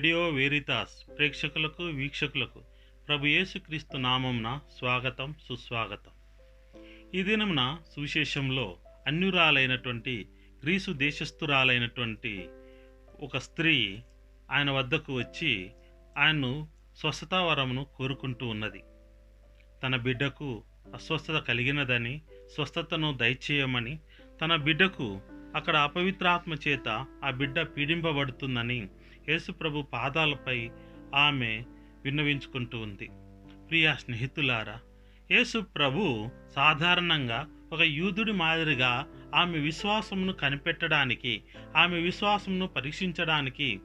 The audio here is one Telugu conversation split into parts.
రేడియో వేరితాస్ ప్రేక్షకులకు వీక్షకులకు ప్రభు యేసుక్రీస్తు నామంన స్వాగతం సుస్వాగతం. ఈ దినమున సువిశేషంలో అన్యురాలైనటువంటి గ్రీసు దేశస్థురాలైనటువంటి ఒక స్త్రీ ఆయన వద్దకు వచ్చి ఆయన్ను స్వస్థతావరమును కోరుకుంటూ ఉన్నది. తన బిడ్డకు అస్వస్థత కలిగినదని స్వస్థతను దయచేయమని తన బిడ్డకు అక్కడ అపవిత్రాత్మ చేత ఆ బిడ్డ పీడింపబడుతుందని యేసుప్రభు పాదాలపై ఆమె విన్నవించుకుంటూ ఉంది. ప్రియ స్నేహితులారా యేసు ప్రభు సాధారణంగా ఒక యూదుడి మాదిరిగా ఆమె విశ్వాసమును కనిపెట్టడానికి ఆమె విశ్వాసమును పరీక్షించడానికి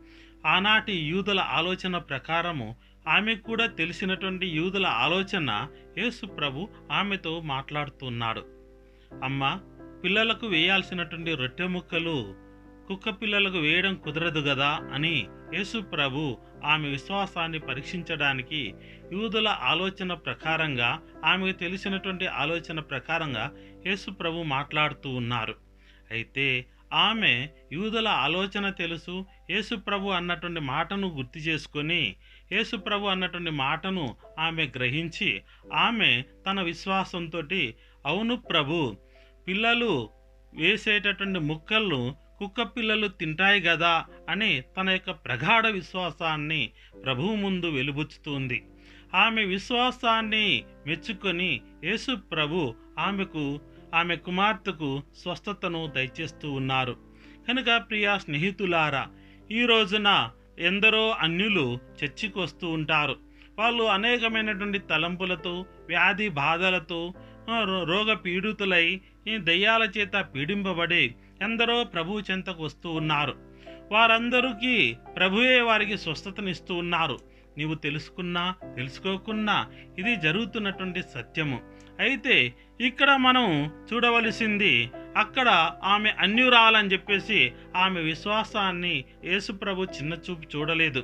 ఆనాటి యూదుల ఆలోచన ప్రకారము ఆమె కూడా తెలిసినటువంటి యూదుల ఆలోచన యేసు ప్రభు ఆమెతో మాట్లాడుతున్నాడు. అమ్మ పిల్లలకు వేయాల్సినటువంటి రొట్టె ముక్కలు కుక్క పిల్లలకు వేయడం కుదరదు కదా అని యేసు ప్రభు ఆమె విశ్వాసాన్ని పరీక్షించడానికి యూదుల ఆలోచన ప్రకారంగా ఆమెకు తెలిసినటువంటి ఆలోచన ప్రకారంగా యేసు ప్రభు మాట్లాడుతూ ఉన్నారు. అయితే ఆమె యూదుల ఆలోచన తెలుసు యేసు ప్రభు అన్నటువంటి మాటను గుర్తు చేసుకొని యేసు ప్రభు అన్నటువంటి మాటను ఆమె గ్రహించి ఆమె తన విశ్వాసంతో అవును ప్రభు పిల్లలు వేసేటటువంటి ముక్కలను కుక్క పిల్లలు తింటాయి కదా అని తన యొక్క ప్రగాఢ విశ్వాసాన్ని ప్రభువు ముందు వెలుబుచ్చుతుంది. ఆమె విశ్వాసాన్ని మెచ్చుకొని యేసు ప్రభు ఆమెకు ఆమె కుమార్తెకు స్వస్థతను దయచేస్తూ ఉన్నారు. కనుక ప్రియా స్నేహితులారా ఈ రోజున ఎందరో అన్యులు చర్చికి వస్తూ ఉంటారు. వాళ్ళు అనేకమైనటువంటి తలంపులతో వ్యాధి బాధలతో రోగ పీడితులై దయ్యాల చేత పీడింపబడి ఎందరో ప్రభు చెంతకు వస్తూ ఉన్నారు. వారందరికీ ప్రభువే వారికి స్వస్థతనిస్తూ ఉన్నారు. నీవు తెలుసుకున్నా తెలుసుకోకున్నా ఇది జరుగుతున్నటువంటి సత్యము. అయితే ఇక్కడ మనం చూడవలసింది అక్కడ ఆమె అన్యురాలని చెప్పేసి ఆమె విశ్వాసాన్ని యేసుప్రభు చిన్న చూపు చూడలేదు.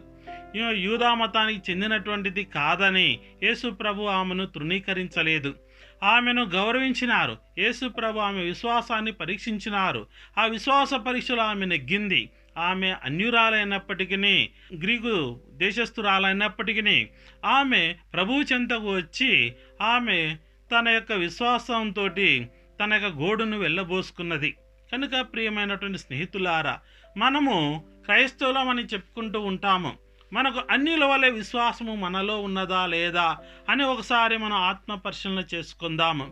యూదా మతానికి చెందినటువంటిది కాదని యేసుప్రభు ఆమెను తృణీకరించలేదు. ఆమెను గౌరవించినారు. యేసుప్రభు ఆమె విశ్వాసాన్ని పరీక్షించినారు. ఆ విశ్వాస పరీక్షలో ఆమె నెగ్గింది. ఆమె అన్యురాలైనప్పటికీ గ్రీకు దేశస్థురాలైనప్పటికీ ఆమె ప్రభు చెంతకు వచ్చి ఆమె తన యొక్క విశ్వాసంతో తన యొక్క గోడును వెళ్ళబోసుకున్నది. కనుక ప్రియమైనటువంటి స్నేహితులారా మనము క్రైస్తవులం అని చెప్పుకుంటూ ఉంటాము. మనకు అన్నిల వలె విశ్వాసము మనలో ఉన్నదా లేదా అని ఒకసారి మనం ఆత్మ పరిశీలన చేసుకుందాము.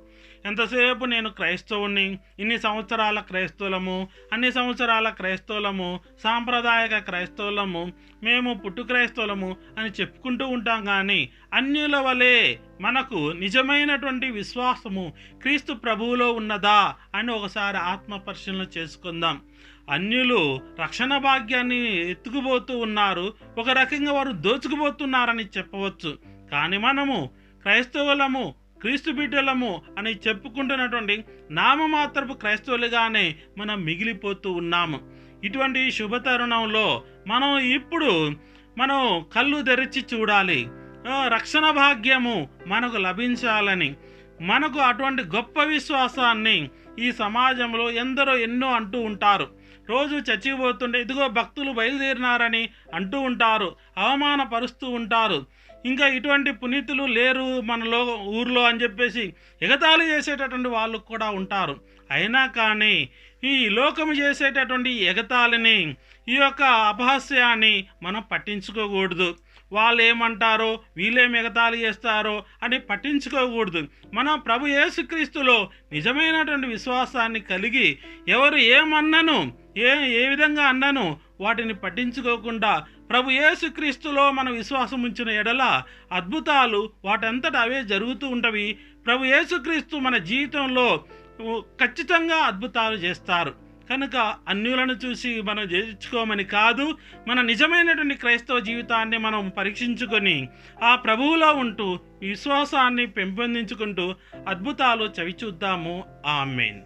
ఎంతసేపు నేను క్రైస్తవుని ఇన్ని సంవత్సరాల క్రైస్తవులము అన్ని సంవత్సరాల క్రైస్తవులము సాంప్రదాయక క్రైస్తవులము మేము పుట్టు క్రైస్తవులము అని చెప్పుకుంటూ ఉంటాం కానీ అన్యుల వలె మనకు నిజమైనటువంటి విశ్వాసము క్రీస్తు ప్రభువులో ఉన్నదా అని ఒకసారి ఆత్మ పరిశీలన చేసుకుందాం. అన్యులు రక్షణ భాగ్యాన్ని ఎత్తుకుపోతూ ఉన్నారు. ఒక రకంగా వారు దోచుకుపోతున్నారని చెప్పవచ్చు. కానీ మనము క్రైస్తవులము క్రీస్తు బిడ్డలము అని చెప్పుకుంటున్నటువంటి నామమాత్రపు క్రైస్తవులుగానే మనం మిగిలిపోతూ ఉన్నాము. ఇటువంటి శుభ తరుణంలో మనం ఇప్పుడు మనం కళ్ళు తెరిచి చూడాలి. రక్షణ భాగ్యము మనకు లభించాలని మనకు అటువంటి గొప్ప విశ్వాసాన్ని ఈ సమాజంలో ఎందరో ఎన్నో అంటూ ఉంటారు. రోజు చచ్చిపోతుంటే ఇదిగో భక్తులు బయలుదేరినారని అంటూ ఉంటారు అవమానపరుస్తూ ఉంటారు. ఇంకా ఇటువంటి పునీతులు లేరు మనలో ఊర్లో అని చెప్పేసి ఎగతాళి చేసేటటువంటి వాళ్ళు కూడా ఉంటారు. అయినా కానీ ఈ లోకము చేసేటటువంటి ఎగతాళిని ఈ యొక్క అపహాస్యాన్ని మనం పట్టించుకోకూడదు. వాళ్ళు ఏమంటారో వీళ్ళే మిగతాలు చేస్తారో అని పట్టించుకోకూడదు. మనం ప్రభు యేసుక్రీస్తులో నిజమైనటువంటి విశ్వాసాన్ని కలిగి ఎవరు ఏమన్నను ఏ ఏ విధంగా అన్నను వాటిని పట్టించుకోకుండా ప్రభు యేసుక్రీస్తులో మన విశ్వాసం ఉంచిన ఎడల అద్భుతాలు వాటంతట అవే జరుగుతూ ఉంటవి. ప్రభు యేసుక్రీస్తు మన జీవితంలో ఖచ్చితంగా అద్భుతాలు చేస్తారు. కనుక అన్యులను చూసి మనం జయించుకోమని కాదు మన నిజమైనటువంటి క్రైస్తవ జీవితాన్ని మనం పరీక్షించుకొని ఆ ప్రభువులో ఉంటూ విశ్వాసాన్ని పెంపొందించుకుంటూ అద్భుతాలు చవిచూద్దాము. ఆమెన్.